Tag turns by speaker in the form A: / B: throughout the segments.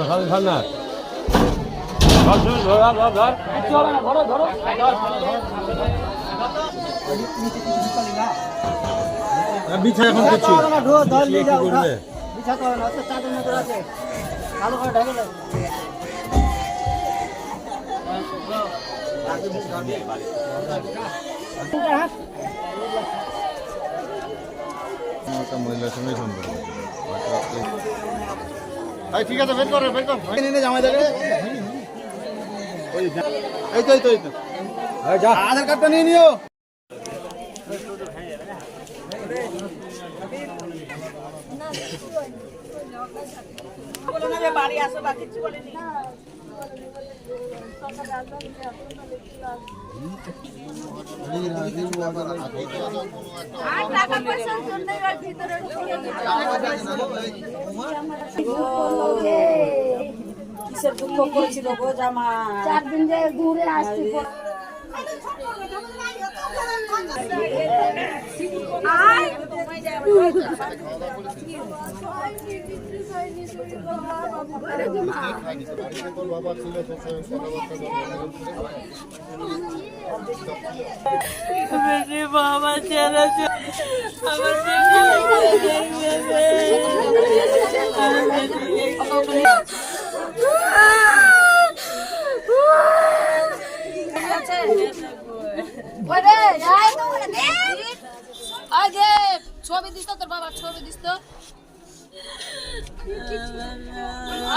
A: সামনে সামনে ধর, ধর, ধর, ধর, ধর। না, বিছা এখন কিছু বিছিয়ে কি করবে? একটা মহিলার সঙ্গে সম্পর্ক ঠিক আছে বের কর বের কর। নিয়ে জামাই দেবে এই তো এই তো এই তো। আধার কার্ডটা নিয়ে নিও।
B: পয়সার জন্য এবার ভিতরে ঢুকে
C: কিসের দুঃখ করেছিল গো জামা
B: চার দিন যে ঘুরে আসছি আয়
C: বাবা ছেলে আমার
B: ওরে আয় তো ওরে দে আগে ছবি দিস তো তোর বাবা ছবি দিস তো।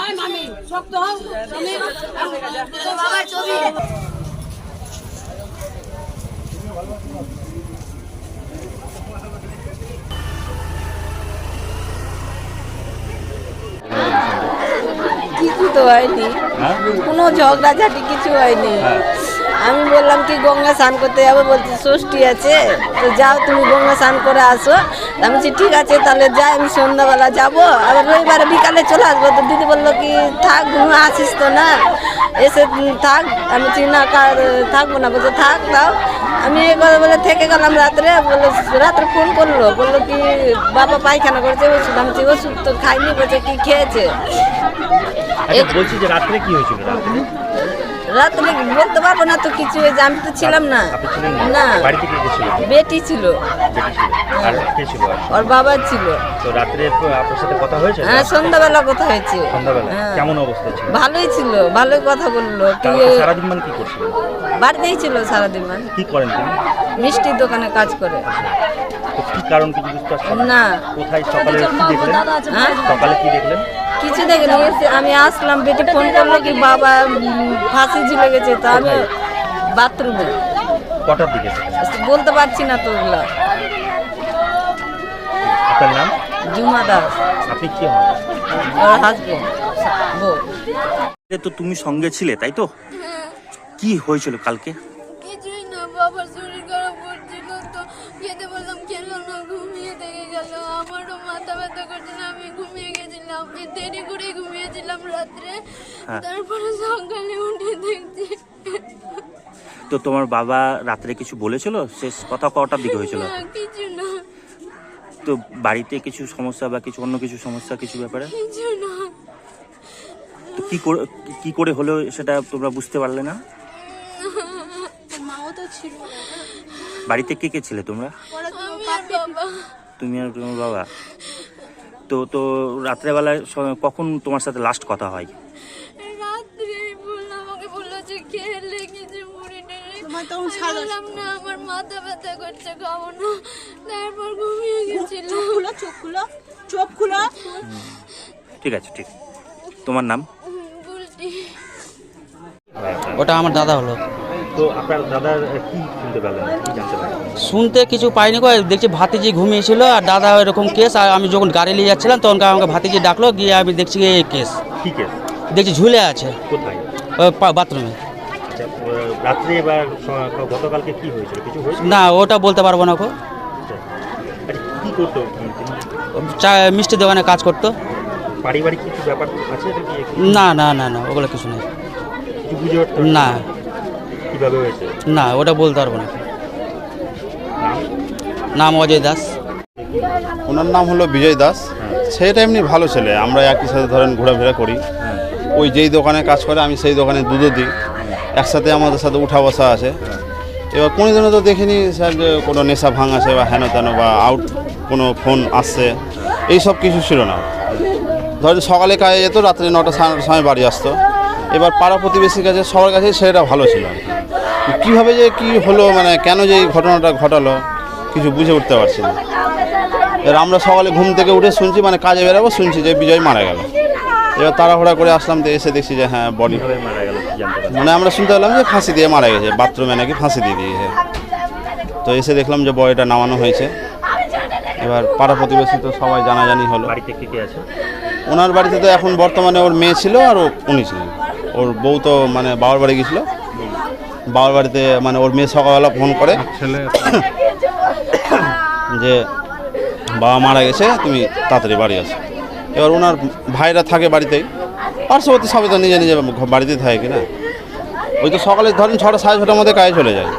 B: আয় মামি শক্ত হও। তুমি তোর বাবার ছবি।
C: কিছু তো হয়নি। কোনো ঝগড়াঝাটি কিছু হয়নি। আমি বললাম, কি গঙ্গা স্নান করতে যাব? বলছি, ষষ্ঠী আছে। তো যাও তুমি গঙ্গা স্নান করে আসো। আমি বলছি, ঠিক আছে, তাহলে যাই, আমি সন্ধ্যাবেলা যাব। আবার রবিবারে বিকালে চলে আসব। তো দিদি বলল কি, থাক, ঘুমে আসিস তো না। এসে থাক। আমি বলছি, না, কার, থাকব না। বলছে, থাক, তাও। আমি এই কথা বলে থেকে গেলাম রাত্রে। বলল, রাত্রে ফোন করল। বলল কি, বাবা পায়খানা করেছে, ওষুধ। আমি ওষুধ তো খাইনি। বলছে, কি খেয়েছে?
D: আচ্ছা বলছি যে রাত্রে কি হয়েছিল রাত্রে
C: বলতে পারব না তো কিছু হয়েছে আমি তো ছিলাম না। না।
D: বাড়িতে কে কে ছিল?
C: বেটি ছিল।
D: আর কে ছিল
C: ওর বাবা ছিল।
D: তো রাত্রে আপনার সাথে কথা হয়েছে?
C: হ্যাঁ সন্ধ্যাবেলা কথা হয়েছে।
D: সন্ধ্যাবেলা।
C: হ্যাঁ।
D: কেমন অবস্থা ছিল?
C: ভালোই ছিল ভালোই কথা বলল। কি
D: তারপর সারাদিন মান কি
C: বাড়িতেই ছিল সারাদিন মানে।
D: কি করেন তিনি?
C: মিষ্টির দোকানে কাজ করে।
D: কি কারণ কিছু বুঝতে পারছেন
C: না?
D: কোথায় সকালে কি দেখলেন?
C: হ্যাঁ?
D: সকালে কি দেখলেন?
C: কিছু দেখিনি এসে- আমি আসলাম বেটি ফোন করল কি বাবা ফাঁসি ঝুলে গেছে তো আমি বাথরুমে।
D: কটার দিকে?
C: বলতে পারছি না তো ওগুলা।
D: আপনার নাম?
C: জুমা দাস।
D: আপনি কি হন?
C: ওর হাজবেন্ড বউ।
D: তো তুমি সঙ্গে ছিলে তাই তো? কি হয়েছিল কালকে?
B: কিছুই না বাবার শরীর খারাপ করছিল তো খেতে বললাম খেলাম না ঘুমিয়ে থেকে গেল। আমারও মাথা ব্যথা করছিল আমি দেরি করে ঘুমিয়েছিলাম রাত্রে।
D: হ্যাঁ।
B: তারপরে সকালে উঠে দেখছি।
D: তো তোমার বাবা রাত্রে কিছু বলেছিল? শেষ কথা কটার দিকে হয়েছিল?
B: কিছু না।
D: তো বাড়িতে কিছু সমস্যা বা কিছু অন্য কিছু সমস্যা কিছু ব্যাপারে?
B: কিছু না।
D: তো কি করে কি করে হলো সেটা তোমরা বুঝতে পারলে না?
B: মাও তো ছিল।
D: বাড়িতে কে কে ছিলে তোমরা? তুমি আর তোমার বাবা? তো তো রাত্রেবেলায় স- কখন তোমার সাথে লাস্ট কথা হয়?
B: রাত্রে বলল আমাকে বলল যে খেলে কিছু মুড়ি টেড়ে বললাম না আমার মাথা ব্যথা করছে খাব না। তারপর ঘুমিয়ে গেছিলাম
C: চোখ খুলো চোখ খুলো
D: ঠিক আছে ঠিক। তোমার নাম?
B: বুলটি
E: ওটা আমার দাদা হলো।
D: তো আপনার দাদার কি শুনতে পেলেন কি জানতে পারলেন
E: শুনতে কিছু পাইনি গো দেখছি ভাতিজি ঘুমিয়েছিল আর দাদা এরকম কেস আর আমি যখন গাড়ি নিয়ে যাচ্ছিলাম তখন আমাকে ভাতিজি ডাকলো গিয়ে আমি দেখছি এই কেস। দেখছি ঝুলে আছে।
D: কোথায়?
E: বাথরুমে।
D: আচ্ছা রাত্রে এবার গতকালকে কি হয়েছিল? কিছু হয়েছিল?
E: না ওটা বলতে পারব না গো
D: আচ্ছা আচ্ছা, কি করতো
E: চা মিষ্টি দোকানে কাজ করতো।
D: পারিবারিক কিছু ব্যাপার আছে
E: না না না না ওগুলো কিছু নেই।
D: কিছু
E: না
D: হয়েছে
E: না ওটা বলতে পারব না।
D: নাম
E: অজয় দাস।
F: ওনার নাম হলো বিজয় দাস। সেটা এমনি ভালো ছেলে আমরা একই সাথে ধরেন ঘোরাফেরা করি। ওই যেই দোকানে কাজ করে আমি সেই দোকানে দুধও দিই। একসাথে আমাদের সাথে উঠা বসা আছে। এবার কোনো দিনও তো দেখিনি স্যার যে কোনো নেশা ভাঙাছে বা হেন তেন বা আউট কোনো ফোন আসছে। এই সব কিছু ছিল না। ধরেন সকালে কাজে যেত রাত্রে নটা সাড়ে নটার সময় বাড়ি আসতো। এবার পাড়া প্রতিবেশীর কাছে সবার কাছে সেটা ভালো ছিল। আর কি। কীভাবে যে কি হলো মানে কেন যে এই ঘটনাটা ঘটালো কিছু বুঝে উঠতে পারছি না। এবার আমরা সকালে ঘুম থেকে উঠে শুনছি মানে কাজে বেরাবো শুনছি যে বিজয় মারা গেল। এবার তাড়াহুড়া করে আসলাম তো এসে দেখছি যে হ্যাঁ বডি মানে আমরা শুনতে পেলাম যে ফাঁসি দিয়ে মারা গেছে বাথরুমে নাকি ফাঁসি দিয়ে দিয়েছে। তো এসে দেখলাম যে বডিটা নামানো হয়েছে। এবার পাড়া প্রতিবেশী তো সবাই জানাজানি হলো।
D: বাড়িতে কে কে আছে?
F: ওনার বাড়িতে তো এখন বর্তমানে ওর মেয়ে ছিল আর ও- উনি ছিলেন। ওর বউ তো মানে বাবার বাড়ি গেছিল বাবার বাড়িতে মানে ওর মেয়ে সকালবেলা ফোন করে যে বাবা মারা গেছে তুমি তাড়াতাড়ি বাড়ি আসো। এবার ওনার ভাইরা থাকে বাড়িতেই। পার্শ্ববর্তী সবাই তো নিজে নিজে বাড়িতেই থাকে কিনা? ওই তো সকালে ধরেন ছটা সাড়ে ছটার মধ্যে কাজে চলে যায়।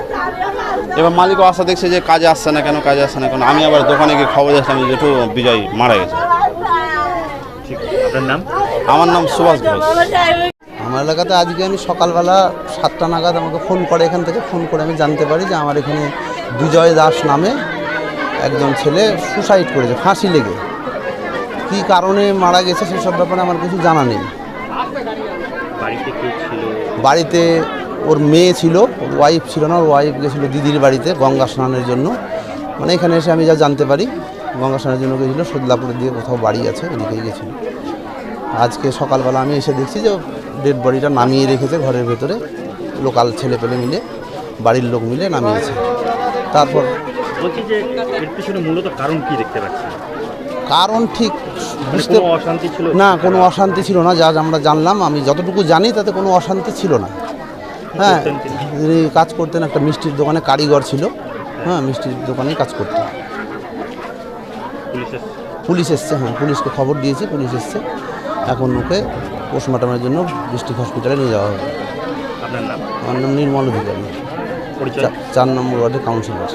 F: এবার মালিকও আশা দেখছে যে কাজে আসছে না কেন কাজে আসছে না কেন। আমি আবার দোকানে গিয়ে খবর যে জেঠু বিজয় মারা গেছে।
D: আপনার নাম?
F: আমার নাম সুভাষ ঘোষ।
G: আমার এলাকাতে আজকে আমি সকালবেলা সাতটা নাগাদ আমাকে ফোন করে এখান থেকে ফোন করে আমি জানতে পারি যে আমার এখানে বিজয় দাস নামে একজন ছেলে সুসাইড করেছে ফাঁসি লেগে। কী কারণে মারা গেছে সেসব ব্যাপারে আমার কিছু জানা নেই।
D: বাড়িতে
G: ওর মেয়ে ছিল ওর ওয়াইফ ছিল না ওর ওয়াইফ গেছিল দিদির বাড়িতে গঙ্গা স্নানের জন্য। মানে এখানে এসে আমি যা জানতে পারি গঙ্গা স্নানের জন্য গেছিল সদলাপুরের দিকে কোথাও বাড়ি আছে ওদিকেই গেছিল। আজকে সকালবেলা আমি এসে দেখছি যে ডেড বডিটা নামিয়ে রেখেছে ঘরের ভেতরে। লোকাল ছেলে পেলে মিলে বাড়ির লোক মিলে নামিয়েছে। তারপর
D: বলছি যে এর পিছনে মূলত কারণ কি দেখতে পাচ্ছি?
G: কারণ ঠিক
D: মানে
G: বুঝতে
D: অশান্তি ছিল?
G: না কোনো অশান্তি ছিল না যা আমরা জানলাম। আমি যতটুকু জানি তাতে কোনো অশান্তি ছিল না। হ্যাঁ কাজ করতেন একটা মিষ্টির দোকানে কারিগর ছিল। হ্যাঁ মিষ্টির দোকানেই কাজ করতেন। পুলিশ এসছে হ্যাঁ পুলিশকে খবর দিয়েছি পুলিশ এসছে। এখন ওকে পোস্টমর্টমের জন্য ডিস্ট্রিক্ট হসপিটালে নিয়ে যাওয়া হবে।
D: আপনার নাম?
G: আমার নাম নির্মল অধিকারী
D: পরিচয়?
G: চার নম্বর ওয়ার্ডের কাউন্সিলর।